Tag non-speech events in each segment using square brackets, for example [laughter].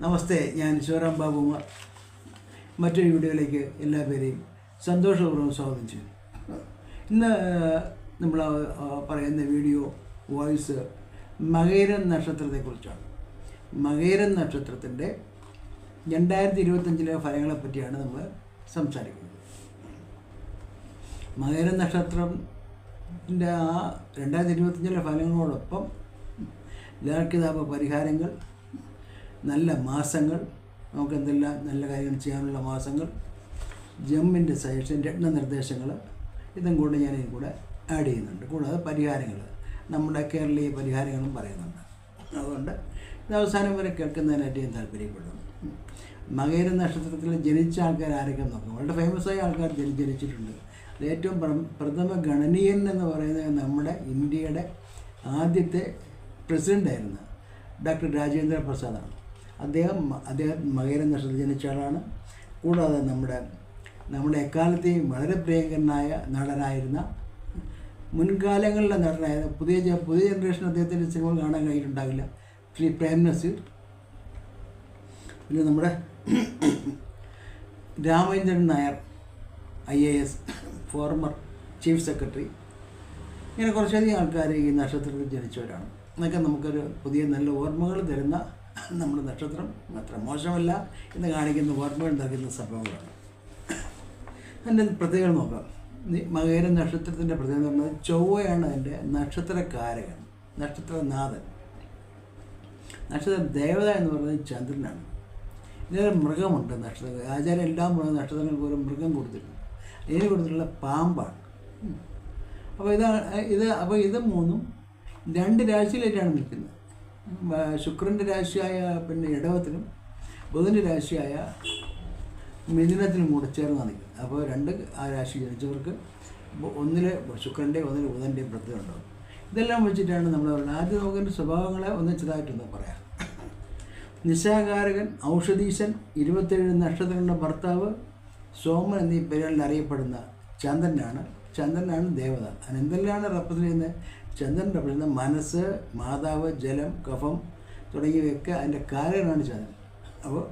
നമസ്തേ ഞാൻ ശിവറാം ബാബുമാർ മറ്റൊരു വീഡിയോയിലേക്ക് എല്ലാ പേരെയും സന്തോഷപൂർവം സ്വാഗതം ചെയ്യുന്നു ഇന്ന് നമ്മൾ പറയുന്ന വീഡിയോ വോയിസ് മകേരൻ നക്ഷത്രത്തെക്കുറിച്ചാണ്. മകേരൻ നക്ഷത്രത്തിന്റെ രണ്ടായിരത്തി ഇരുപത്തഞ്ചിലെ ഫലങ്ങളെ പറ്റിയാണ് നമ്മൾ സംസാരിക്കുന്നത്. മകേരൻ നക്ഷത്രത്തിന്റെ ആ രണ്ടായിരത്തി ഇരുപത്തഞ്ചിലെ ഫലങ്ങളോടൊപ്പം ലാർക്കിതാപ പരിഹാരങ്ങൾ നല്ല മാസങ്ങൾ നമുക്ക് എന്തെല്ലാം നല്ല കാര്യങ്ങൾ ചെയ്യാനുള്ള മാസങ്ങൾ ജമ്മിന്റെ സജഷൻ രത്നനിർദ്ദേശങ്ങൾ ഇതും കൂടെ ഞാൻ കൂടെ ആഡ് ചെയ്യുന്നുണ്ട്. കൂടാതെ പരിഹാരങ്ങൾ നമ്മുടെ കേരളീയ പരിഹാരങ്ങളും പറയുന്നുണ്ട്. അതുകൊണ്ട് ഇത് അവസാനം വരെ കേൾക്കുന്നതിനായിട്ട് ഞാൻ താല്പര്യപ്പെടുന്നു. മകേര നക്ഷത്രത്തിൽ ജനിച്ച ആൾക്കാർ ആരൊക്കെ നോക്കും. വളരെ ഫേമസ് ആയ ആൾക്കാർ ജനി ജനിച്ചിട്ടുണ്ട്. ഏറ്റവും പ്ര- പ്രഥമ ഗണനീയൻ എന്ന് പറയുന്നത് നമ്മുടെ ഇന്ത്യയുടെ ആദ്യത്തെ പ്രസിഡന്റായിരുന്ന ഡോക്ടർ രാജേന്ദ്ര പ്രസാദാണ്. അദ്ദേഹം അദ്ദേഹം മകരം നക്ഷത്രത്തിൽ ജനിച്ച ആളാണ് കൂടാതെ നമ്മുടെ നമ്മുടെ എക്കാലത്തെയും വളരെ പ്രിയങ്കരനായ നടനായിരുന്ന മുൻകാലങ്ങളിലെ നടനായ പുതിയ പുതിയ ജനറേഷൻ അദ്ദേഹത്തിന്റെ സിനിമകൾ കാണാൻ കഴിഞ്ഞിട്ടുണ്ടാവില്ല. ശ്രീ പ്രേം നസീർ. പിന്നെ നമ്മുടെ [coughs] Ramachandran Nair I A S former chief secretary ഇങ്ങനെ കുറച്ചധികം ആൾക്കാർ ഈ നക്ഷത്രത്തിൽ ജനിച്ചവരാണ്. എന്നൊക്കെ നമുക്കൊരു പുതിയ നല്ല ഓർമ്മകൾ തരുന്ന നമ്മുടെ നക്ഷത്രം അത്ര മോശമല്ല എന്ന് കാണിക്കുന്ന ഓർമ്മ ഉണ്ടാക്കുന്ന സംഭവങ്ങളാണ്. അതിന്റെ പ്രത്യേകത നോക്കാം. മകേര നക്ഷത്രത്തിന്റെ പ്രത്യേകത എന്ന് പറഞ്ഞാൽ ചൊവ്വയാണ് അതിന്റെ നക്ഷത്രകാരകൻ നക്ഷത്രനാഥൻ. നക്ഷത്ര ദേവത എന്ന് പറയുന്നത് ചന്ദ്രനാണ്. ഇതിനൊരു മൃഗമുണ്ട് നക്ഷത്ര ആചാരം എല്ലാം മൃഗ നക്ഷത്രങ്ങൾക്ക് ഒരു മൃഗം കൊടുത്തിട്ടുണ്ട്. ഇതിന് കൊടുത്തിട്ടുള്ള പാമ്പാണ്. അപ്പോൾ ഇതാണ് ഇത് അപ്പോൾ ഇത് മൂന്നും രണ്ട് രാശിയിലായിട്ടാണ് നിൽക്കുന്നത്. ശുക്രന്റെ രാശിയായ പിന്നെ ഇടവത്തിനും ബുധന്റെ രാശിയായ മിഥുനത്തിനും കൂടെ ചേർന്നാണ് നിൽക്കുന്നത്. അപ്പോൾ രണ്ട് ആ രാശി ജനിച്ചവർക്ക് ഒന്നിലെ ശുക്രന്റെ ഒന്നിലെ ബുധന്റെയും പ്രത്യേകം ഉണ്ടാവും. ഇതെല്ലാം വെച്ചിട്ടാണ് നമ്മൾ പറയുന്നത്. ആദ്യം നമുക്കിന്റെ സ്വഭാവങ്ങളെ ഒന്ന് ചെറുതായിട്ടൊന്ന് പറയാം. നിശാകാരകൻ ഔഷധീശൻ ഇരുപത്തേഴ് നക്ഷത്രങ്ങളുടെ ഭർത്താവ് സോമൻ എന്നീ പേരുകളിൽ അറിയപ്പെടുന്ന ചന്ദ്രനാണ്. ചന്ദ്രനാണ് ദേവത. അതിനെന്തെല്ലാം റെപ്രസെന്റ് ചെയ്യുന്നത്? ചന്ദ്രൻ റെപ്രസെന്റ് മനസ്സ് മാതാവ് ജലം കഫം തുടങ്ങിയവയൊക്കെ അതിന്റെ കാരകനാണ് ചന്ദ്രൻ. അപ്പോൾ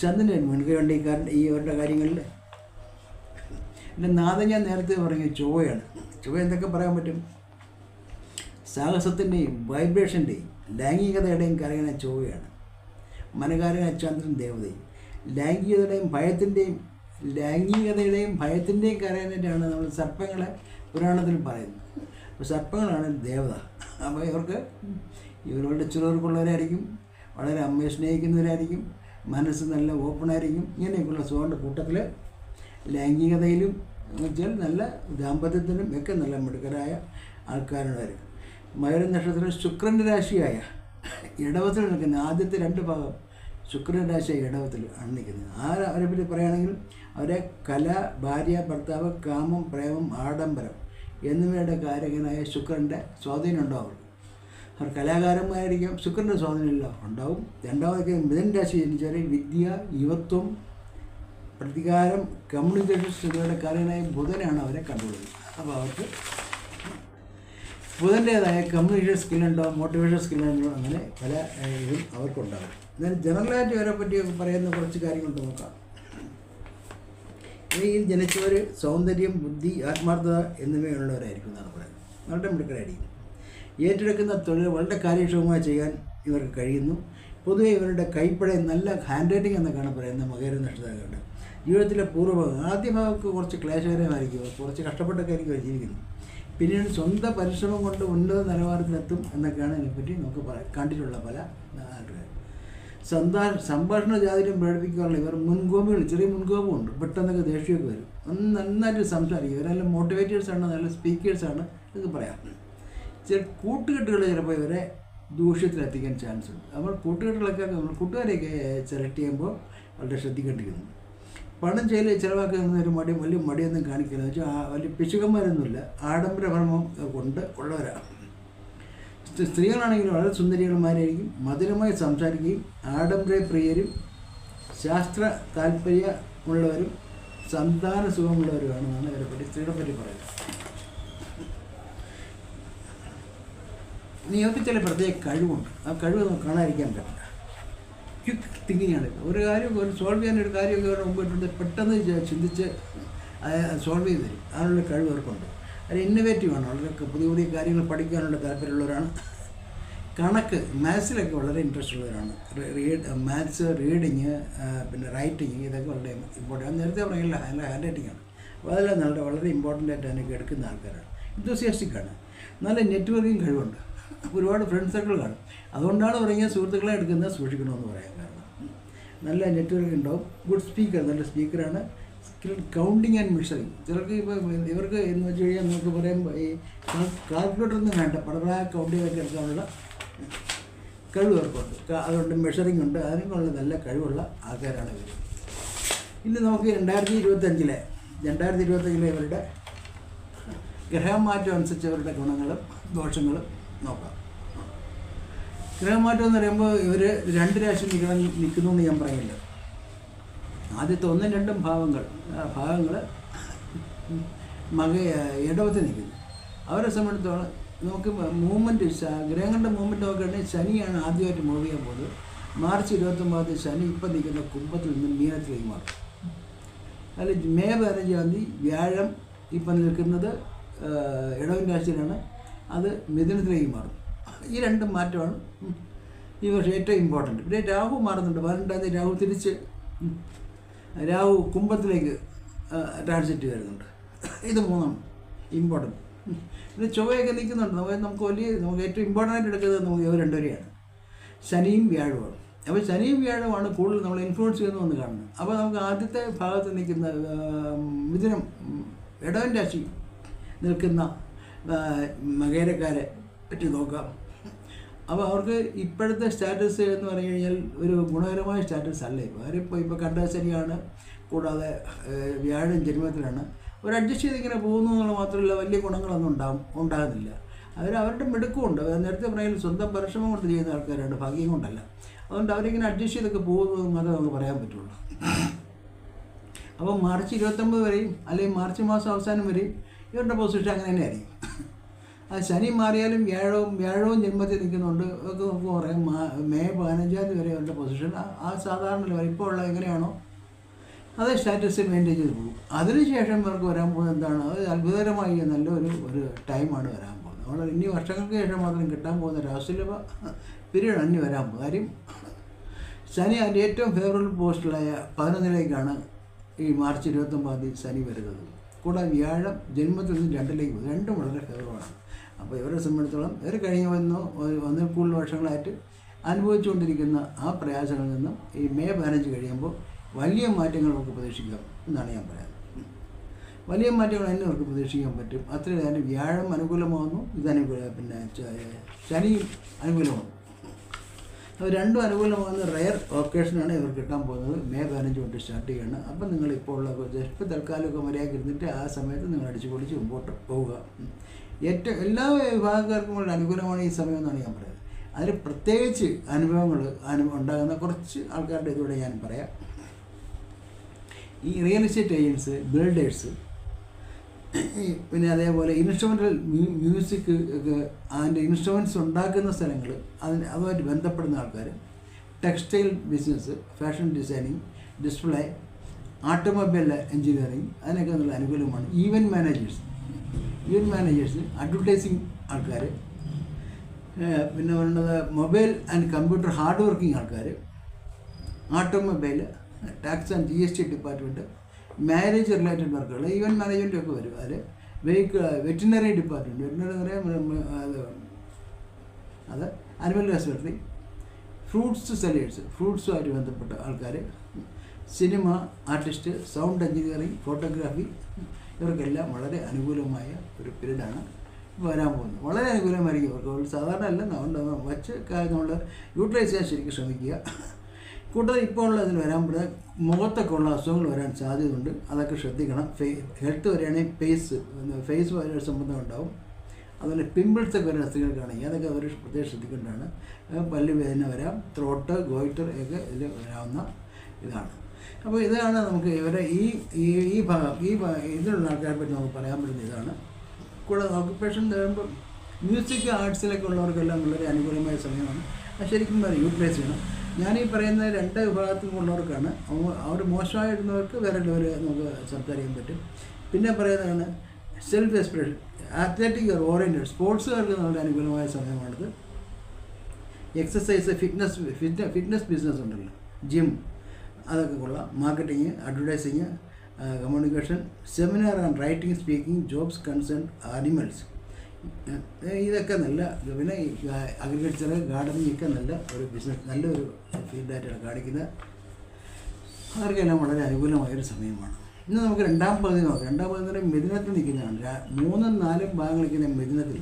ചന്ദ്രൻ മുൻകൈയുണ്ട് ഈ കാരൻ ഈ അവരുടെ കാര്യങ്ങളിൽ എന്റെ നാഥൻ ഞാൻ നേരത്തെ പറഞ്ഞു ചൊവ്വയാണ്. ചൊവ്വ എന്തൊക്കെ പറയാൻ പറ്റും? സാഹസത്തിന്റെയും വൈബ്രേഷന്റെയും ലൈംഗികതയുടെയും കരകന ചൊവ്വയാണ്. മനകാരന ചന്ദ്രൻ ദേവതയും. ലൈംഗികതയുടെയും ഭയത്തിന്റെയും ലൈംഗികതയുടെയും ഭയത്തിന്റെയും കരകനായിട്ടാണ് നമ്മൾ സർപ്പങ്ങളെ പുരാണത്തിൽ പറയുന്നത്. സർപ്പങ്ങളാണ് ദേവത. അപ്പോൾ ഇവർക്ക് ഇവരുടെ ചിലർക്കുള്ളവരായിരിക്കും വളരെ അമ്മയെ സ്നേഹിക്കുന്നവരായിരിക്കും മനസ്സ് നല്ല ഓപ്പണായിരിക്കും ഇങ്ങനെയൊക്കെയുള്ള സുഖമുണ്ട് കൂട്ടത്തിൽ ലൈംഗികതയിലും വെച്ചാൽ നല്ല ദാമ്പത്യത്തിനും ഒക്കെ നല്ല മിടുക്കരായ ആൾക്കാരുണ്ടായിരിക്കും മകര നക്ഷത്രം ശുക്രന്റെ രാശിയായ ഇടവത്തിൽ നിൽക്കുന്ന ആദ്യത്തെ രണ്ട് ഭാഗം ശുക്രൻ രാശിയായ ഇടവത്തിൽ ആണ് നിൽക്കുന്നത്. ആ അവരെ പറ്റി പറയുകയാണെങ്കിൽ അവരെ കല ഭാര്യ ഭർത്താവ് കാമം പ്രേമം ആഡംബരം എന്നിവയുടെ കാരകനായ ശുക്രന്റെ സ്വാധീനം ഉണ്ടാവും. അവർ കലാകാരന്മാരായിരിക്കും. ശുക്രന്റെ സ്വാധീനമില്ല ഉണ്ടാവും. രണ്ടാമതൊക്കെ മിഥൻ രാശി ജനിച്ചവർ വിദ്യ യുവത്വം പ്രതികാരം കമ്മ്യൂണിക്കേഷൻ സ്ഥിതിയുടെ കാരകനായ ബുധനാണ് അവരെ കണ്ടുപിടിക്കുന്നത്. അപ്പോൾ അവർക്ക് ബുധന്റേതായ കമ്മ്യൂണിക്കേഷൻ സ്കില്ലുണ്ടോ മോട്ടിവേഷൻ സ്കില്ലുണ്ടോ അങ്ങനെ പല ഇതും അവർക്കുണ്ടാകും എന്നാൽ ജനറലായിട്ട് ഇവരെ പറ്റി പറയുന്ന കുറച്ച് കാര്യങ്ങൾ നോക്കാം. ഇവയിൽ ജനിച്ചവർ സൗന്ദര്യം ബുദ്ധി ആത്മാർത്ഥത എന്നിവയുള്ളവരായിരിക്കും എന്നാണ് പറയുന്നത്. വളരെ മിടുക്കരായിരിക്കും ഏറ്റെടുക്കുന്ന തൊഴിൽ വളരെ കാര്യക്ഷമമായി ചെയ്യാൻ ഇവർക്ക് കഴിയുന്നു. പൊതുവെ ഇവരുടെ കൈപ്പട നല്ല ഹാൻഡ് റൈറ്റിംഗ് എന്നൊക്കെയാണ് പറയുന്നത് മകര നക്ഷത്രക്കാരുടെ ജീവിതത്തിലെ പൂർവഭാഗം ആദ്യ ഭാഗമൊക്കെ കുറച്ച് ക്ലേശകരമായിരിക്കും. കുറച്ച് കഷ്ടപ്പെട്ടൊക്കെ ആയിരിക്കും ജീവിക്കുന്നത്. പിന്നീട് സ്വന്തം പരിശ്രമം കൊണ്ട് ഉന്നത നിലവാരത്തിലെത്തും എന്നൊക്കെയാണ് ഇതിനെപ്പറ്റി നമുക്ക് കണ്ടിട്ടുള്ള പല ആൾക്കാർ സന്താ സംഭാഷണ ജാതിരും പ്രകടിപ്പിക്കാറുള്ള ഇവർ മുൻകോമികൾ ചെറിയ മുൻകോപമുണ്ട്. പെട്ടെന്നൊക്കെ ദേഷ്യമൊക്കെ വരും. ഒന്ന് നന്നായിട്ട് സംസാരിക്കും. ഇവരെല്ലാം മോട്ടിവേറ്റേഴ്സാണ് നല്ല സ്പീക്കേഴ്സാണ് എന്നൊക്കെ പറയാം. ചില കൂട്ടുകെട്ടുകൾ ചിലപ്പോൾ ഇവരെ ദൂഷ്യത്തിലെത്തിക്കാൻ ചാൻസ് ഉണ്ട്. നമ്മൾ കൂട്ടുകെട്ടുകളൊക്കെ നമ്മൾ കൂട്ടുകാരെയൊക്കെ സെലക്ട് ചെയ്യുമ്പോൾ വളരെ ശ്രദ്ധിക്കേണ്ടിയിരുന്നു പണം ചെയ്യൽ ചിലവാക്കുന്ന ഒരു മടി വലിയ മടിയൊന്നും കാണിക്കില്ല. എന്ന് വെച്ചാൽ വലിയ പിശുക്കന്മാരൊന്നുമില്ല ആഡംബരഭ്രമം കൊണ്ട് ഉള്ളവരാണ്. സ്ത്രീ- സ്ത്രീകളാണെങ്കിലും വളരെ സുന്ദരികളുമാരായിരിക്കും മധുരമായി സംസാരിക്കുകയും ആഡംബര പ്രിയരും ശാസ്ത്ര താല്പര്യമുള്ളവരും സന്താന സുഖമുള്ളവരുമാണെന്നാണ് ഇവരെ പറ്റി സ്ത്രീകളെ പറ്റി പറയുന്നത്. ഇവർക്ക് ചില പ്രത്യേക കഴിവുണ്ട്. ആ കഴിവ് നമുക്ക് കാണാതിരിക്കാൻ പറ്റില്ല. ക്വിക്ക് തിങ്കിങ്ങാണ് ഒരു കാര്യം ഒരു സോൾവ് ചെയ്യാൻ ഒരു കാര്യമൊക്കെ മുമ്പിട്ടുണ്ട് പെട്ടെന്ന് ചിന്തിച്ച് സോൾവ് ചെയ്ത് തരും. അതിനുള്ള കഴിവ് അവർക്കുണ്ട്. അത് ഇന്നോവേറ്റീവ് ആണ്. വളരെ പുതിയ പുതിയ കാര്യങ്ങൾ പഠിക്കാനുള്ള താല്പര്യമുള്ളവരാണ്. കണക്ക് മാത്സിലൊക്കെ വളരെ ഇൻട്രസ്റ്റ് ഉള്ളവരാണ്. റീഡ് മാത്സ് റീഡിങ് പിന്നെ റൈറ്റിങ് ഇതൊക്കെ വളരെ ഇമ്പോർട്ടന്റ് നേരത്തെ പറഞ്ഞില്ല നല്ല ഹാൻഡ് റൈറ്റിംഗ് ആണ്. അപ്പോൾ അതെല്ലാം നല്ല വളരെ ഇമ്പോർട്ടന്റ് ആയിട്ട് അതിനൊക്കെ എടുക്കുന്ന ആൾക്കാരാണ്. ആണ്. നല്ല നെറ്റ്വർക്കിംഗ് കഴിവുണ്ട്. ഒരുപാട് ഫ്രണ്ട് സർക്കിൾ കാണും അതുകൊണ്ടാണ് പറയുക സുഹൃത്തുക്കളെ എടുക്കുന്നത് സൂക്ഷിക്കണമെന്ന് പറയാൻ കാരണം. നല്ല നെറ്റ്വർക്ക് ഉണ്ടാവും. ഗുഡ് സ്പീക്കർ നല്ല സ്പീക്കറാണ് കൗണ്ടിങ് ആൻഡ് മെഷറിങ് ചിലർക്ക് ഇപ്പോൾ ഇവർക്ക് എന്ന് വെച്ച് കഴിഞ്ഞാൽ നമുക്ക് പറയുമ്പോൾ ഈ കാൽക്കുലേറ്റർ ഒന്നും വേണ്ട. പടപ്രായ കൗണ്ട് ചെയ്തൊക്കെ എടുക്കാനുള്ള കഴിവ് അതുകൊണ്ട് മെഷറിംഗ് ഉണ്ട്. അതിനുള്ള നല്ല കഴിവുള്ള ആൾക്കാരാണ് ഇവർ ഇനി നമുക്ക് രണ്ടായിരത്തി ഇരുപത്തഞ്ചിലെ രണ്ടായിരത്തി ഇരുപത്തഞ്ചിലെ ഇവരുടെ ഗ്രഹമാറ്റം അനുസരിച്ച് അവരുടെ ഗുണങ്ങളും ദോഷങ്ങളും നോക്കാം. ഗ്രഹമാറ്റം എന്ന് പറയുമ്പോൾ ഇവർ രണ്ട് രാശി നിൽക്കണം നിൽക്കുന്നു എന്ന് ഞാൻ പറയില്ല. ആദ്യത്തെ ഒന്നും രണ്ടും ഭാവങ്ങൾ. ഭാവങ്ങൾ മക ഇടവത്ത് നിൽക്കുന്നു. അവരെ സംബന്ധിച്ചോളം നമുക്ക് മൂവ്മെന്റ് ഗ്രഹങ്ങളുടെ മൂവ്മെന്റ് നോക്കുകയാണെങ്കിൽ ശനിയാണ് ആദ്യമായിട്ട് മൂവ് ചെയ്യാൻ പോകുന്നത്. മാർച്ച് ഇരുപത്തൊമ്പത് ശനി ഇപ്പം നിൽക്കുന്ന കുംഭത്തിൽ നിന്ന് മീനത്തിലേക്ക് മാറും അതിൽ മെയ് പതിനഞ്ചാം തീയതി വ്യാഴം ഇപ്പം നിൽക്കുന്നത് ഇടവൻ രാശിയിലാണ്. അത് മിഥുനത്തിലേക്ക് മാറും ഈ രണ്ട് മാറ്റമാണ് ഈ വർഷം ഏറ്റവും ഇമ്പോർട്ടന്റ് പിന്നെ രാഹു മാറുന്നുണ്ട്. പതിനെട്ടാം തീയതി രാഹു തിരിച്ച് രാഹു കുംഭത്തിലേക്ക് ട്രാൻസിറ്റ് വരുന്നുണ്ട്. ഇത് മൂന്നാണ് ഇമ്പോർട്ടന്റ് പിന്നെ ചൊവ്വയൊക്കെ നിൽക്കുന്നുണ്ട്. നമുക്ക് നമുക്ക് വലിയ നമുക്ക് ഏറ്റവും ഇമ്പോർട്ടന്റ് ആയിട്ട് എടുക്കുന്നത് നമുക്ക് ഇവർ രണ്ടുപേരെയാണ്. ശനിയും വ്യാഴവും അപ്പോൾ ശനിയും വ്യാഴവുമാണ് കൂടുതൽ നമ്മൾ ഇൻഫ്ലുവൻസ് ചെയ്യുന്നതെന്ന് കാണുന്നത്. അപ്പോൾ നമുക്ക് ആദ്യത്തെ ഭാഗത്ത് നിൽക്കുന്ന മിഥുനം ഇടവൻ രാശി നിൽക്കുന്ന മകേരക്കാരെ പറ്റി നോക്കാം. അപ്പോൾ അവർക്ക് ഇപ്പോഴത്തെ സ്റ്റാറ്റസ് എന്ന് പറഞ്ഞു കഴിഞ്ഞാൽ ഒരു ഗുണകരമായ സ്റ്റാറ്റസ് അല്ല ഇപ്പോൾ അവരിപ്പോൾ ഇപ്പോൾ കണ്ട ശനിയാണ് കൂടാതെ വ്യാഴം ജന്മത്തിലാണ്. ഒരു അഡ്ജസ്റ്റ് ചെയ്ത് ഇങ്ങനെ പോകുന്നു എന്നുള്ള മാത്രമല്ല വലിയ ഗുണങ്ങളൊന്നും ഉണ്ടാകും ഉണ്ടാകുന്നില്ല. അവർ അവരുടെ മിടുക്കമുണ്ട് നേരത്തെ പറയുന്നത് സ്വന്തം പരിശ്രമം കൊണ്ട് ചെയ്യുന്ന ആൾക്കാരാണ് ഭാഗ്യം കൊണ്ടല്ല. അതുകൊണ്ട് അവരിങ്ങനെ അഡ്ജസ്റ്റ് ചെയ്തൊക്കെ പോകുന്നു എന്ന് മാത്രമേ നമുക്ക് പറയാൻ പറ്റുള്ളൂ. അപ്പോൾ മാർച്ച് ഇരുപത്തൊമ്പത് വരെയും അല്ലെങ്കിൽ മാർച്ച് മാസം അവസാനം വരെയും ഇവരുടെ പൊസിഷൻ അങ്ങനെ തന്നെ ആയിരിക്കും ശനി മാറിയാലും വ്യാഴവും വ്യാഴവും ജന്മത്തിൽ നിൽക്കുന്നുണ്ട്. ഒക്കെ നമുക്ക് പറയാം. മേ പതിനഞ്ചാം തീയതി വരെ അവരുടെ പൊസിഷൻ ആ- സാധാരണ ഇപ്പോൾ ഉള്ള എങ്ങനെയാണോ? അത് സ്റ്റാറ്റസ് മെയിന്റെയിൻ ചെയ്ത് പോകും. അതിനുശേഷം ഇവർക്ക് വരാൻ പോകുന്നത് എന്താണ്? അത് അത്ഭുതകരമായി നല്ലൊരു ഒരു ടൈമാണ് വരാൻ പോകുന്നത്. നമ്മൾ ഇനി വർഷങ്ങൾക്ക് ശേഷം മാത്രം കിട്ടാൻ പോകുന്ന രാഷ്ട്രീയ പിരീഡ് അന്യ വരാൻ പോകും. കാര്യം ശനി അതിന്റെ ഏറ്റവും ഫേവറബിൾ പോസ്റ്റിലായ പതിനൊന്നിലേക്കാണ് ഈ മാർച്ച് ഇരുപത്തൊമ്പതാം തീയതി ശനി വരുന്നത്. കൂടാതെ വ്യാഴം ജന്മത്തിൽ നിന്ന് രണ്ടിലേക്ക് പോകും. രണ്ടും വളരെ ഫേവറബിളാണ് അപ്പോൾ ഇവരെ സംബന്ധിച്ചോളം ഇവർ കഴിഞ്ഞ വന്നോ ഒന്നിൽ കൂടുതൽ വർഷങ്ങളായിട്ട് അനുഭവിച്ചുകൊണ്ടിരിക്കുന്ന ആ പ്രയാസങ്ങളിൽ നിന്നും ഈ മെയ് പതിനഞ്ച് കഴിയുമ്പോൾ വലിയ മാറ്റങ്ങൾ നമുക്ക് പ്രതീക്ഷിക്കാം എന്നാണ് ഞാൻ പറയുന്നത് വലിയ മാറ്റങ്ങൾ തന്നെ അവർക്ക് പ്രതീക്ഷിക്കാൻ പറ്റും. അത്രയും തന്നെ വ്യാഴം അനുകൂലമാകുന്നു ഇത് അനുകൂല പിന്നെ ശനിയും അനുകൂലമാകുന്നു അപ്പോൾ രണ്ടും അനുകൂലമാകുന്ന റയർ ഒക്കേഷനാണ് ഇവർ കിട്ടാൻ പോകുന്നത്. മെയ് പതിനഞ്ച് തൊട്ട് സ്റ്റാർട്ട് ചെയ്യണം. അപ്പം നിങ്ങൾ ഇപ്പോൾ ഉള്ള ജസ്റ്റ് തൽക്കാലമൊക്കെ മര്യാദ ഇരുന്നിട്ട് ആ സമയത്ത് നിങ്ങൾ അടിച്ചു പൊളിച്ച് മുമ്പോട്ട് പോവുക. ഏറ്റവും എല്ലാ വിഭാഗക്കാർക്കും കൂടെ അനുകൂലമാണ് ഈ സമയം എന്നാണ് ഞാൻ പറയുന്നത്. അതിൽ പ്രത്യേകിച്ച് അനുഭവങ്ങൾ അനു ഉണ്ടാകുന്ന കുറച്ച് ആൾക്കാരുടെ ഇതിലൂടെ ഞാൻ പറയാം. ഈ റിയൽ എസ്റ്റേറ്റ് ഏജൻസ് ബിൽഡേഴ്സ് പിന്നെ അതേപോലെ ഇൻസ്ട്രുമെന്റൽ മ്യൂസിക് അതിന്റെ ഇൻസ്ട്രുമെന്റ്സ് ഉണ്ടാക്കുന്ന സ്ഥലങ്ങൾ അതിന് അതുമായിട്ട് ബന്ധപ്പെടുന്ന ആൾക്കാർ textile business fashion designing display automobile engineering അതിനൊക്കെ നല്ല അനുകൂലമാണ്. Event managers event managers advertising ആൾക്കാർ പിന്നെ പറയുന്നത് mobile and computer hard working ആൾക്കാർ automobile tax and G S T department marriage related വർക്കുകൾ ഇവന്റ് മാനേജ്മെന്റ് ഒക്കെ വരും. അതിൽ വെഹിക്കിൾ വെറ്റിനറി ഡിപ്പാർട്ട്മെന്റ് വെറ്റിനറി പറയാൻ അത് അത് അനിമൽ ഹസ്ബൻഡറി ഫ്രൂട്ട്സ് സെല്ലേഴ്സ് ഫ്രൂട്ട്സുമായിട്ട് ബന്ധപ്പെട്ട ആൾക്കാർ cinema artist sound engineering photography ഇവർക്കെല്ലാം വളരെ അനുകൂലമായ ഒരു പീരീഡാണ് വരാൻ പോകുന്നത്. വളരെ അനുകൂലമായിരിക്കും. അവർക്ക് സാധാരണ അല്ല അതുകൊണ്ട് വച്ച് നമ്മൾ യൂട്ടിലൈസ് ചെയ്യാൻ ശരിക്കും ശ്രമിക്കുക. കൂടാതെ ഇപ്പോൾ ഉള്ള അതിൽ വരാൻ പറ്റുന്ന മുഖത്തൊക്കെ ഉള്ള അസുഖങ്ങൾ വരാൻ സാധ്യതയുണ്ട്. അതൊക്കെ ശ്രദ്ധിക്കണം. ഫേ ഹെൽത്ത് വരികയാണെങ്കിൽ ഫേസ് ഫേസ് വരെ സംബന്ധം ഉണ്ടാവും. അതുപോലെ പിമ്പിൾസ് ഒക്കെ വരുന്ന അസുഖങ്ങൾക്കാണെങ്കിൽ അതൊക്കെ അവർ പ്രത്യേകം ശ്രദ്ധിക്കേണ്ടതാണ്. പല്ലുവേദന പല്ല് വേദന വരാം ത്രോട്ട് ഗോയിറ്റർ ഒക്കെ ഇതിൽ വരാവുന്ന ഇതാണ്. അപ്പോൾ ഇതാണ് നമുക്ക് ഇവരെ ഈ ഈ ഭാഗം ഈ ഇതിലുള്ള ആൾക്കാരെ പറ്റി നമുക്ക് പറയാൻ പറ്റുന്ന ഇതാണ്. കൂടാതെ ഓക്കുപ്പേഷൻ തരുമ്പോൾ മ്യൂസിക് ആർട്സിലൊക്കെ ഉള്ളവർക്കെല്ലാം വളരെ അനുകൂലമായ സമയമാണ്. അത് ശരിക്കും പറയും യൂട്ടിലൈസ് ചെയ്യണം. ഞാൻ ഈ പറയുന്ന രണ്ട് വിഭാഗത്തിലുള്ളവർക്കാണ് ഉള്ളവർക്കാണ് അവർ മോശമായിരുന്നവർക്ക് വേറെ ഉള്ളവർ നമുക്ക് സംസാരിക്കാൻ പറ്റും. പിന്നെ പറയുന്നതാണ് സെൽഫ് എക്സ്പ്രഷൻ അത്ലറ്റിക് ഓറിയന്റഡ് സ്പോർട്സുകാർക്ക് നല്ല അനുകൂലമായ സമയമാണിത്. Exercise fitness fit fitness business ഉണ്ടല്ലോ ജിം അതൊക്കെ കൊള്ളാം. Marketing advertising communication seminar and writing speaking jobs concern animals ഇതൊക്കെ നല്ല പിന്നെ അഗ്രികൾച്ചർ ഗാർഡനിങ് ഒക്കെ നല്ല ഒരു ബിസിനസ് നല്ലൊരു ഫീൽഡായിട്ടാണ് കാണിക്കുന്നത്. അവർക്കെല്ലാം വളരെ അനുകൂലമായൊരു സമയമാണ്. ഇന്ന് നമുക്ക് രണ്ടാം പകുതി നോക്കാം. രണ്ടാം പകുതി മിഥുനത്തിൽ നിൽക്കുന്നതാണ്. മൂന്നും നാലും ഭാഗങ്ങൾ നിൽക്കുന്ന മിഥുനത്തിൽ.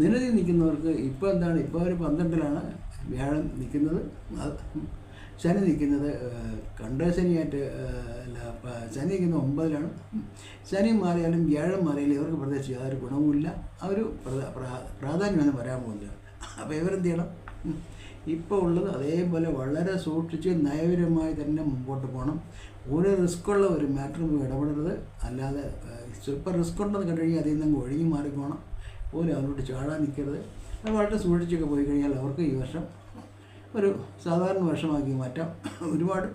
നിരതി നിൽക്കുന്നവർക്ക് ഇപ്പോൾ എന്താണ്? ഇപ്പോൾ ഒരു പന്ത്രണ്ടിലാണ് വ്യാഴം നിൽക്കുന്നത്. ശനി നിൽക്കുന്നത് കണ്ട കണ്ടശനിയായിട്ട് ഏഹ്, അല്ല ശനി നിൽക്കുന്നത് ഒമ്പതിലാണ്. ശനി മാറിയാലും വ്യാഴം മാറിയാലും ഇവർക്ക് പ്രത്യേകിച്ച് യാതൊരു ഗുണവുമില്ല. അവർ പ്രാധാന്യമൊന്നും വരാൻ പോകുന്നില്ല. അപ്പോൾ ഇവരെന്ത് ചെയ്യണം. ഇപ്പോൾ ഉള്ളത് അതേപോലെ വളരെ സൂക്ഷിച്ച് നയപരമായി തന്നെ മുമ്പോട്ട് പോകണം. ഒരു റിസ്ക്കുള്ള ഒരു മാറ്ററും ഇടപെടരുത്. അല്ലാതെ സ്വല്പം റിസ്ക് ഉണ്ടെന്ന് കണ്ടു കഴിഞ്ഞാൽ അതിൽ നിന്ന് ഒഴുകി മാറിപ്പോകണം. പോലും അവരോട് ചാടാൻ നിൽക്കരുത്. അത് വളരെ സൂക്ഷിച്ചൊക്കെ പോയി കഴിഞ്ഞാൽ അവർക്ക് ഈ വർഷം ഒരു സാധാരണ വർഷമാക്കി മാറ്റാം. ഒരുപാട്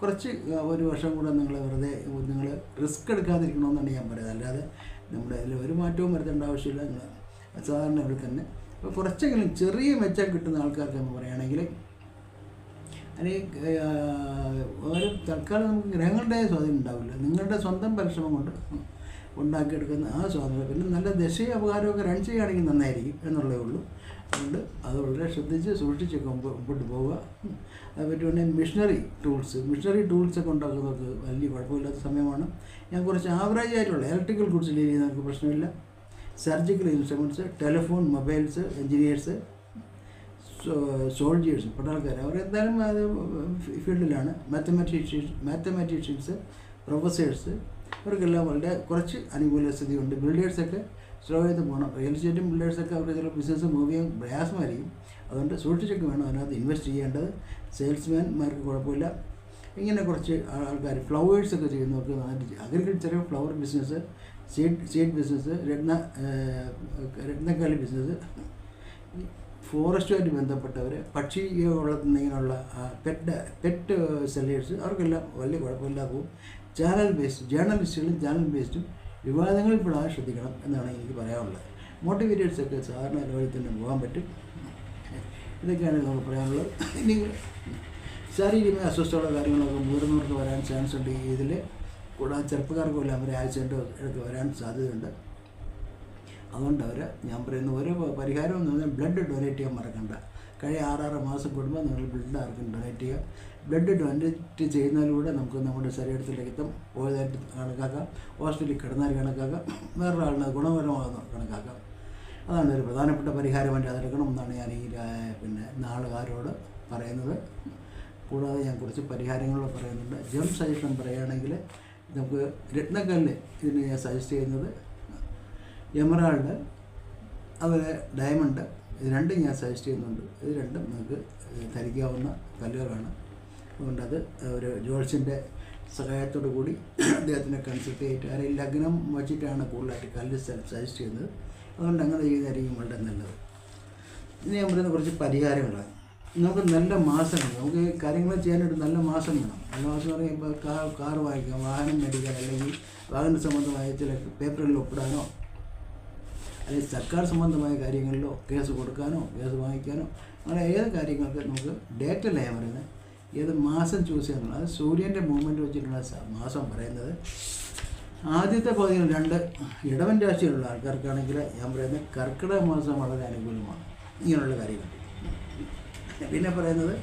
കുറച്ച് ഒരു വർഷം കൂടെ നിങ്ങൾ വെറുതെ നിങ്ങൾ റിസ്ക് എടുക്കാതിരിക്കണമെന്നാണ് ഞാൻ പറയുന്നത്. അല്ലാതെ നമ്മുടെ അതിൽ ഒരു മാറ്റവും വരുത്തേണ്ട ആവശ്യമില്ല. നിങ്ങൾ സാധാരണ ഇവിടെ തന്നെ. അപ്പോൾ കുറച്ചെങ്കിലും ചെറിയ മെച്ചം കിട്ടുന്ന ആൾക്കാർക്ക് നമ്മൾ പറയുകയാണെങ്കിൽ അല്ലെങ്കിൽ ഒരു തൽക്കാലം നമുക്ക് ഗ്രഹങ്ങളുടെ സ്വാധീനം ഉണ്ടാവില്ല. നിങ്ങളുടെ സ്വന്തം പരിശ്രമം കൊണ്ട് ഉണ്ടാക്കിയെടുക്കുന്ന ആ സ്വാതന്ത്ര്യം പിന്നെ നല്ല ദശയും അപകാരമൊക്കെ റൺ ചെയ്യുകയാണെങ്കിൽ നന്നായിരിക്കും എന്നുള്ളതേ ഉള്ളൂ. അതുകൊണ്ട് അത് വളരെ ശ്രദ്ധിച്ച് സൂക്ഷിച്ച് മുമ്പ് മുമ്പോട്ട് പോവുക. അത് പറ്റുവാണെങ്കിൽ മിഷണറി ടൂൾസ് മിഷണറി ടൂൾസൊക്കെ ഉണ്ടാക്കുന്നവർക്ക് വലിയ കുഴപ്പമില്ലാത്ത സമയമാണ്. ഞാൻ കുറച്ച് ആവറേജ് ആയിട്ടുള്ള ഇലക്ട്രിക്കൽ ഗുഡ്സ് ഡീൽ നമുക്ക് പ്രശ്നമില്ല. Surgical instruments telephone mobiles engineers soldiers പട്ടാൾക്കാർ അവരെന്തായാലും അത് ഫീൽഡിലാണ്. മാത്തമാറ്റീഷ്യൻസ് മാത്തമാറ്റീഷ്യൻസ് പ്രൊഫസേഴ്സ് അവർക്കെല്ലാം വളരെ കുറച്ച് അനുകൂല സ്ഥിതിയുണ്ട്. ബിൽഡേഴ്സൊക്കെ സ്ലോ ചെയ്ത് പോകണം റിയൽ എസ്റ്റേറ്റും ബിൽഡേഴ്സൊക്കെ അവർക്ക് ചില ബിസിനസ് മൂവ് ചെയ്യാൻ പ്രയാസമായിരിക്കും. അതുകൊണ്ട് സൂക്ഷിച്ചൊക്കെ വേണം. അതിനകത്ത് ഇൻവെസ്റ്റ് ചെയ്യേണ്ടത് സെയിൽസ്മാൻമാർക്ക് കുഴപ്പമില്ല. ഇങ്ങനെ കുറച്ച് ആൾക്കാർ ഫ്ലവേഴ്സൊക്കെ ചെയ്യുന്നവർക്ക് നന്നായിട്ട് agriculture flower business seed seed business രത്ന രത്നക്കാലി ബിസിനസ് ഫോറസ്റ്റുമായിട്ട് ബന്ധപ്പെട്ടവർ പക്ഷി വളർത്തുന്ന ഇങ്ങനെയുള്ള പെറ്റ് പെറ്റ് സെല്ലേഴ്സ് അവർക്കെല്ലാം വലിയ കുഴപ്പമില്ലാതെ പോകും. ചാനൽ ബേസ്ഡ് ജേർണലിസ്റ്റുകളും ചാനൽ ബേസ്ഡും വിവാദങ്ങളിൽ പെടാതെ ശ്രദ്ധിക്കണം എന്നാണ് എനിക്ക് പറയാനുള്ളത്. മോട്ടിവേറ്റേഴ്സൊക്കെ സാധാരണ ലെവലിൽ തന്നെ പോകാൻ പറ്റും. ഇതൊക്കെയാണ് നമുക്ക് പറയാനുള്ളത്. ഇനി ശാരീരികമായ അസ്വസ്ഥതയുള്ള കാര്യങ്ങളൊക്കെ മുതിർന്നവർക്ക് വരാൻ ചാൻസ് ഉണ്ട്. ഇതിൽ കൂടാതെ ചെറുപ്പക്കാർക്കും അവർ ആക്സിഡന്റ് ഒക്കെ വരാൻ സാധ്യതയുണ്ട്. അതുകൊണ്ട് അവർ ഞാൻ പറയുന്ന ഓരോ പരിഹാരം എന്ന് പറഞ്ഞാൽ ബ്ലഡ് ഡൊനേറ്റ് ചെയ്യാൻ മറക്കണ്ട. കഴിഞ്ഞ ആറാറ് മാസം കൂടുമ്പോൾ നിങ്ങൾ ബ്ലഡ് ആർക്കും ഡൊനേറ്റ് ചെയ്യുക ബ്ലഡ് ഡൊനേറ്റ് ചെയ്യുന്നതിലൂടെ നമുക്ക് നമ്മുടെ ശരീരത്തിൽ രക്തം പോയതായിട്ട് കണക്കാക്കാം. ഹോസ്പിറ്റലിൽ കിടന്നാൽ കണക്കാക്കാം. വേറൊരാളിന് ഗുണപരമാകുന്ന കണക്കാക്കാം. അതാണ് ഒരു പ്രധാനപ്പെട്ട പരിഹാരമായിട്ട് അതെടുക്കണം എന്നാണ് ഞാൻ ഈ പിന്നെ നാളുകാരോട് പറയുന്നത്. കൂടാതെ ഞാൻ കുറച്ച് പരിഹാരങ്ങൾ പറയുന്നുണ്ട്. ജം സജഷൻ പറയുകയാണെങ്കിൽ നമുക്ക് രത്നക്കല്ല് ഇതിന് ഞാൻ സജസ്റ്റ് ചെയ്യുന്നത് എമറാൾഡ് അതുപോലെ ഡയമണ്ട് ഇത് രണ്ടും ഞാൻ സജസ്റ്റ് ചെയ്യുന്നുണ്ട്. ഇത് രണ്ടും നിങ്ങൾക്ക് ധരിക്കാവുന്ന കല്ലുകളാണ്. അതുകൊണ്ട് അത് ഒരു ജോൾസിന്റെ സഹായത്തോടു കൂടി അദ്ദേഹത്തിനെ കൺസൾട്ട് ചെയ്തിട്ട് ആരെയും ലഗ്നം വച്ചിട്ടാണ് കൂടുതലായിട്ട് കല്ല് സജസ്റ്റ് ചെയ്യുന്നത്. അതുകൊണ്ട് അങ്ങനെ ചെയ്യുന്നതായിരിക്കും വളരെ നല്ലത്. ഇനി ഞാൻ പറയുന്ന കുറച്ച് പരിഹാരങ്ങളാണ് നമുക്ക് നല്ല മാസങ്ങൾ നമുക്ക് ഈ കാര്യങ്ങൾ ചെയ്യാനായിട്ട് നല്ല മാസം വേണം. നല്ല മാസം പറയുമ്പോൾ കാർ കാർ വാങ്ങിക്കാം വാഹനം മേടിക്കാൻ അല്ലെങ്കിൽ വാഹന സംബന്ധമായ ചില പേപ്പറുകളിൽ ഒപ്പിടാനോ അല്ലെങ്കിൽ സർക്കാർ സംബന്ധമായ കാര്യങ്ങളിലോ കേസ് കൊടുക്കാനോ കേസ് വാങ്ങിക്കാനോ അങ്ങനെ ഏത് കാര്യങ്ങൾക്ക് നമുക്ക് ഡേറ്റ് ഞാൻ പറയുന്നത്. ഏത് മാസം ചൂസ് ചെയ്യാനുള്ള അത് സൂര്യന്റെ മൂവ്മെന്റ് വെച്ചിട്ടുള്ള മാസം പറയുന്നത്. ആദ്യത്തെ പകുതിയിൽ രണ്ട് ഇടവൻ രാശിയിലുള്ള ആൾക്കാർക്കാണെങ്കിൽ ഞാൻ പറയുന്നത് കർക്കിടക മാസം വളരെ അനുകൂലമാണ്. ഇങ്ങനെയുള്ള കാര്യങ്ങൾ. പിന്നെ പറയുന്നത്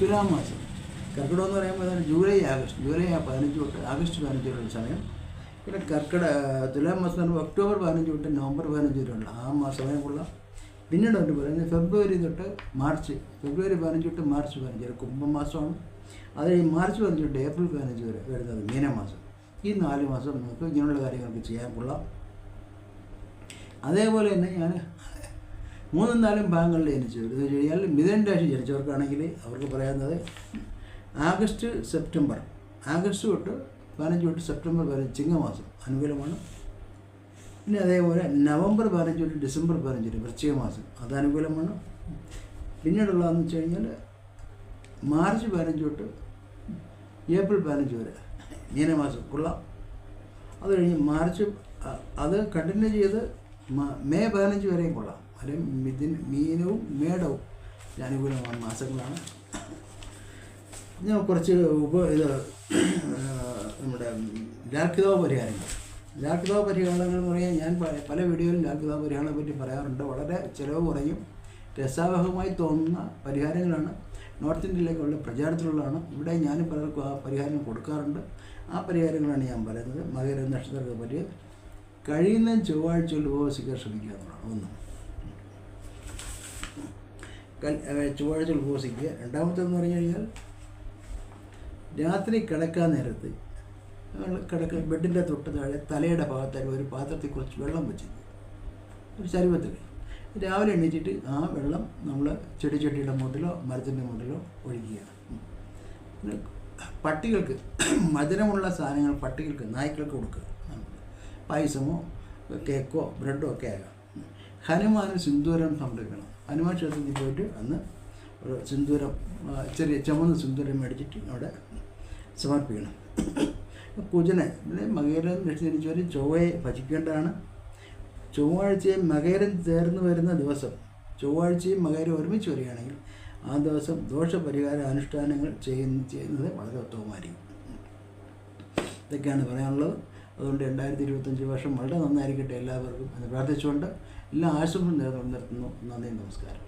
തുലാം മാസം. കർക്കിടകം എന്ന് പറയുമ്പോൾ ജൂലൈ ആഗസ്റ്റ്. ജൂലൈ പതിനഞ്ച് തൊട്ട് ആഗസ്റ്റ് പതിനഞ്ച് വരെയുള്ള സമയം. പിന്നെ കർക്കിടക തുലാം മാസം എന്ന് പറയുമ്പോൾ ഒക്ടോബർ പതിനഞ്ച് തൊട്ട് നവംബർ പതിനഞ്ച് വരെയുള്ള ആ മാസം സമയമുള്ള പിന്നീട് അവർ പറയുന്നത് ഫെബ്രുവരി തൊട്ട് മാർച്ച് ഫെബ്രുവരി പതിനഞ്ച് തൊട്ട് മാർച്ച് പതിനഞ്ച് വരെ കുംഭമാസമാണ് അത് ഈ മാർച്ച് പതിനഞ്ച് തൊട്ട് ഏപ്രിൽ പതിനഞ്ച് വരെ വരുന്നത് മീനമാസം ഈ നാല് മാസം നമുക്ക് ഇങ്ങനെയുള്ള കാര്യങ്ങൾക്ക് ചെയ്യാൻ കൊള്ളാം. അതേപോലെ തന്നെ ഞാൻ മൂന്നും നാലും ഭാഗങ്ങളിൽ ജനിച്ചു ഇത് കഴിഞ്ഞാൽ മിഥുൻ രാശി ജനിച്ചവർക്കാണെങ്കിൽ അവർക്ക് പറയുന്നത് ആഗസ്റ്റ് സെപ്റ്റംബർ. ആഗസ്റ്റ് തൊട്ട് പതിനഞ്ച് തൊട്ട് സെപ്റ്റംബർ വരെ ചിങ്ങമാസം അനുകൂലമാണ്. പിന്നെ അതേപോലെ നവംബർ പതിനഞ്ച് തൊട്ട് ഡിസംബർ പതിനഞ്ച് വരെ വൃശ്ചിക മാസം. അത് അനുകൂലമാണ് പിന്നീടുള്ളതെന്ന് വെച്ച് കഴിഞ്ഞാൽ മാർച്ച് പതിനഞ്ച് തൊട്ട് ഏപ്രിൽ പതിനഞ്ച് വരെ. മീനമാസം കൊള്ളാം. അത് കഴിഞ്ഞ് മാർച്ച് അത് കണ്ടിന്യൂ ചെയ്ത് മെയ് പതിനഞ്ച് വരെയും കൊള്ളാം. അല്ലെങ്കിൽ മിഥുൻ മീനവും മേടവും. അനുകൂലമായ മാസങ്ങളാണ്. ഞാൻ കുറച്ച് ഉപ ഇത് നമ്മുടെ ലാൽക്കിതാവ് പരിഹാരങ്ങൾ. ലാൽക്കിതാവ് പരിഹാരങ്ങൾ എന്ന് പറയാൻ ഞാൻ പല വീഡിയോയിലും ലാൽക്കിതാവ് പരിഹാരങ്ങളെ പറ്റി പറയാറുണ്ട്. വളരെ ചിലവ് കുറയും. രസാവഹമായി തോന്നുന്ന പരിഹാരങ്ങളാണ്. നോർത്ത് ഇന്ത്യയിലേക്കുള്ള പ്രചാരത്തിലുള്ളതാണ്. ഇവിടെ ഞാനും പലർക്കും ആ പരിഹാരം കൊടുക്കാറുണ്ട്. ആ പരിഹാരങ്ങളാണ് ഞാൻ പറയുന്നത്. മകര നക്ഷത്രത്തെ പറ്റി. കഴിയുന്ന ചൊവ്വാഴ്ചയിൽ ഉപവസിക്കാൻ ശ്രമിക്കുക എന്നുള്ളതാണ്. ഒന്ന്. ചൊവ്വാഴ്ച ഉപവസിക്കുക. രണ്ടാമത്തേന്ന് പറഞ്ഞു കഴിഞ്ഞാൽ രാത്രി കിടക്കാൻ നേരത്ത് കിടക്ക ബെഡിന്റെ തൊട്ട് താഴെ തലയുടെ ഭാഗത്തായി ഒരു പാത്രത്തിൽ കുറച്ച് വെള്ളം വെച്ച് ഒരു ചരുവത്തിൽ രാവിലെ എണീറ്റിട്ട് ആ വെള്ളം നമ്മൾ ചെടി ചെടിയുടെ മുട്ടിലോ മരത്തിന്റെ മുട്ടിലോ ഒഴിക്കുക പിന്നെ പട്ടികൾക്ക് [clears throat] മധുരമുള്ള സാധനങ്ങൾ പട്ടികൾക്ക് നായ്ക്കൾക്ക് കൊടുക്കുക. പായസമോ കേക്കോ ബ്രെഡോ ഒക്കെ ആകാം. ഹനുമാന് സിന്ദൂരം സംരക്ഷണം ഹനുമാൻ ക്ഷേത്രത്തിൽ പോയിട്ട് അന്ന് ഒരു സിന്ദൂരം ചെറിയ ചുമന്ന സിന്ദൂരം മേടിച്ചിട്ട് അവിടെ സമർപ്പിക്കണം. കുജനെ പിന്നെ മകരം നിശ്ചയിച്ചവർ ചൊവ്വയെ ഭജിക്കേണ്ടതാണ്. ചൊവ്വാഴ്ചയും മകേരൻ ചേർന്ന് വരുന്ന ദിവസം ചൊവ്വാഴ്ചയും മകേരം ഒരുമിച്ച് വരികയാണെങ്കിൽ ആ ദിവസം ദോഷപരിഹാര അനുഷ്ഠാനങ്ങൾ ചെയ്യുന്ന ചെയ്യുന്നത് വളരെ ഉത്തമമായിരിക്കും. ഇതൊക്കെയാണ് പറയാനുള്ളത്. അതുകൊണ്ട് രണ്ടായിരത്തി ഇരുപത്തഞ്ച് വർഷം വളരെ നന്നായിരിക്കട്ടെ എല്ലാവർക്കും എന്ന് പ്രാർത്ഥിച്ചുകൊണ്ട് എല്ലാ ആശംസയും നേർന്നു നിർത്തുന്നു. നന്ദി നമസ്കാരം.